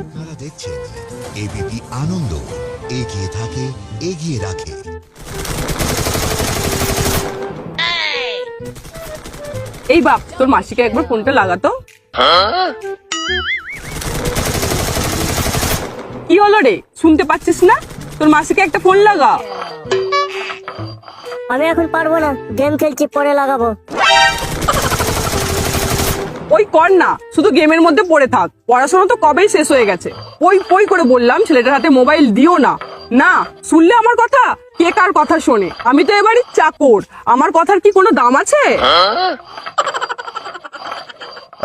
আপনারা দেখছেন এবিপি আনন্দ, এগিয়ে থাকে, এগিয়ে রাখে। এই বাপ, তোর মাসিকে একবার ফোনটা লাগাতো? কি হলো রে? শুনতে পাচ্ছিস না? তোর মাসিকে একটা ফোন লাগা? আমি এখন পারব না। গেম খেলছি পরে লাগাবো। ওই কর না শুধু গেমের মধ্যে পড়ে থাক। পড়াশোনা তো কবেই শেষ হয়ে গেছে। ওই ওই করে বললাম ছেলেটার হাতে মোবাইল দিও না। না শুনলে আমার কথা? কে কার কথা শোনে? আমি তো এবারই চাকর। আমার কথার কি কোনো দাম আছে?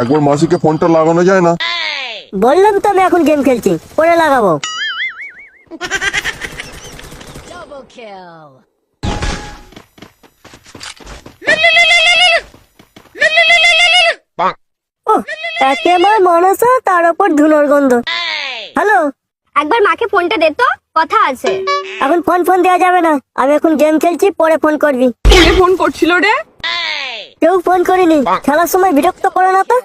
একবার মাসিকে ফোনটা লাগানো যায় না? বললাম তো আমি এখন গেম খেলছি পরে লাগাবো। ও একেবারে মনসা তার উপর ধুলোর গন্ধ। হ্যালো? একবার মাকে ফোনটা দে তো কথা আছে। এখন ফোন ফোন দেওয়া যাবে না আমি এখন গেম খেলছি পরে ফোন করবি। কে ফোন করছিল রে? কেউ ফোন করিনি খেলার সময় বিরক্ত করে না তো।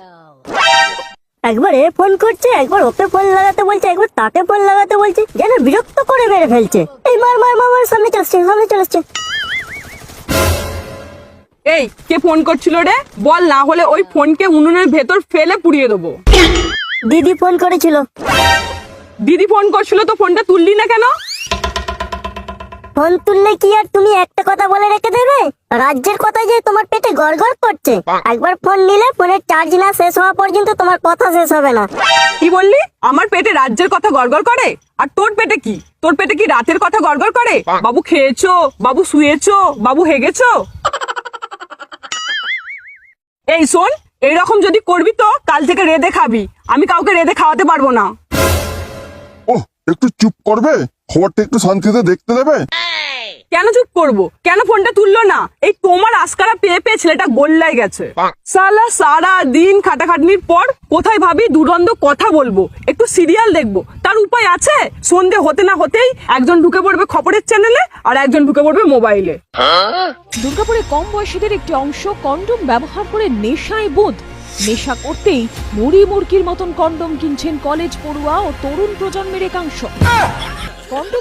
একবার এ ফোন করছে একবার ওকে ফোন লাগাতে বলছে একবার তাকে ফোন লাগাতে বলছে যেন বিরক্ত করে মেরে ফেলছে। এই মার মার মার মার সামনে চলছে সামনে চলছে এই কে ফোন করছিল রে? বল না হলে ওই ফোনকে উনুনের ভেতর ফেলে পুড়িয়ে দেবো। দিদি ফোন করেছিল। দিদি ফোন করছিল তো ফোনটা তুললি না কেন? ফোন তুললে কি আর তুমি একটা কথা বলে রেখে দেবে? রাজ্যের কথা যে তোমার পেটে গড়গড় করছে। একবার ফোন নিলে ফোনের চার্জ না শেষ হওয়া পর্যন্ত তোমার কথা শেষ হবে না। কি বললি? আমার পেটে রাজ্যের কথা গড়গড় করে? আর তোর পেটে কি? তোর পেটে কি রাতের কথা গড়গড় করে? বাবু খেয়েছো বাবু শুয়েছো বাবু হেগেছো? এই শোন, এইরকম যদি করবি তো কাল থেকে রেদে খাবি। আমি কাউকে রেদে খাওয়াতে পারব না। ও একটু চুপ করবে? খবরটা একটু শান্তিতে দেখতে দেবে? কেন চুপ করব? কেন ফোনটা তুললো না? এই তোমার আস্কারা পেয়ে পেয়ে ছেলেটা গোল্লায় গেছে। সালা সারা দিন খাটাখাটনির পর কোথায় ভাবি দুরন্দ কথা বলব? একটু সিরিয়াল দেখব। তার উপায় আছে? সন্ধে হতে না হতেই একজন ঢুকে পড়বে খবরের চ্যানেলে আর একজন ঢুকে পড়বে মোবাইলে দুর্গাপুরে কম বয়সীদের একটি অংশ কন্ডোম ব্যবহার করে নেশায় বোধ। নেশা করতেই মুড়ি মুরগির মতন কন্ডোম কিনছেন কলেজ পড়ুয়া ও তরুণ প্রজন্মের একাংশ।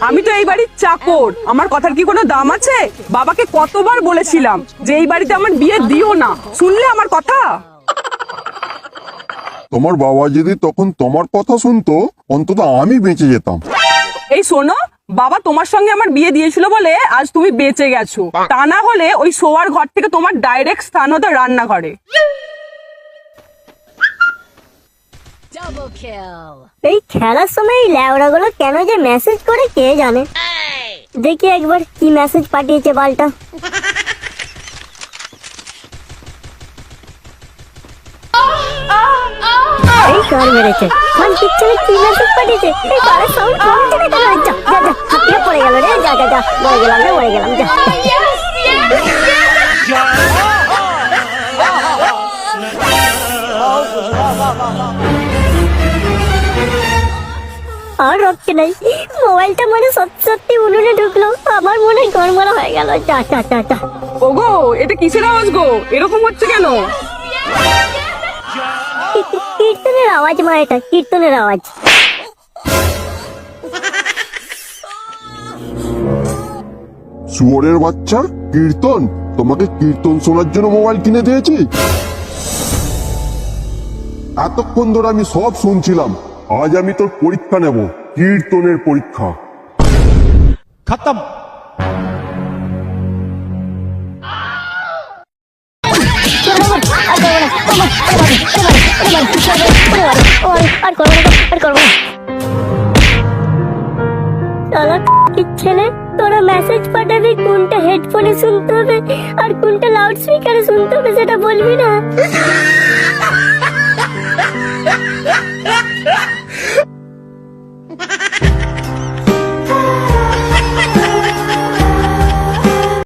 আমি তো এই বাড়ির চাকর। আমার কথার কি কোনো দাম আছে? বাবাকে কতবার বলেছিলাম যে এই বাড়িতে আমার বিয়ে দিও না। শুনলে আমার কথা? তোমার বাবা যদি তখন তোমার কথা শুনতো অন্তত আমি বেঁচে যেতাম। এই শোনো বাবা তোমার সঙ্গে আমার বিয়ে দিয়েছিল বলে আজ তুমি বেঁচে গেছো। তা না হলে ওই শোয়ার ঘর থেকে তোমার ডাইরেক্ট স্থান হতো রান্নাঘরে। এই খেলার সময় এই ল্যাওড়াগুলো কেন যে মেসেজ করে কে জানে দেখি একবার কি মেসেজ পাঠিয়েছে বালটা এই কার মেরেছে ফোন পিছনে কি মেসেজ পাঠিয়েছে এই কারের সাউন্ড কমছে না কেন যা যা যা হাতিয়ে পড়ে গেল রে যা যা যা মরে গেলাম রে মরে গেলাম যা আর রক্ষে নাই। মোবাইলটা মনে সত্যি সত্যি উনুনে ঢুকলো। আমার মনে গড়মড়া হয়ে গেল। যা যা যা যা। ওগো এটা কিসের আওয়াজ গো? এরকম হচ্ছে কেন? কীর্তনের আওয়াজ মা এটা কীর্তনের আওয়াজ। শুয়োরের বাচ্চা কীর্তন? তোমাকে কীর্তন শোনার জন্য মোবাইল কিনে দিয়েছি? এতক্ষণ ধরে আমি সব শুনছিলাম। আজ আমি তোর পরীক্ষা নেব কীর্তনের পরীক্ষা। খতম। ছেলে? তোরা মেসেজ পাঠাবি কোনটা হেডফোনে শুনতে হবে আর কোনটা লাউড স্পিকারে শুনতে হবে সেটা বলবি না?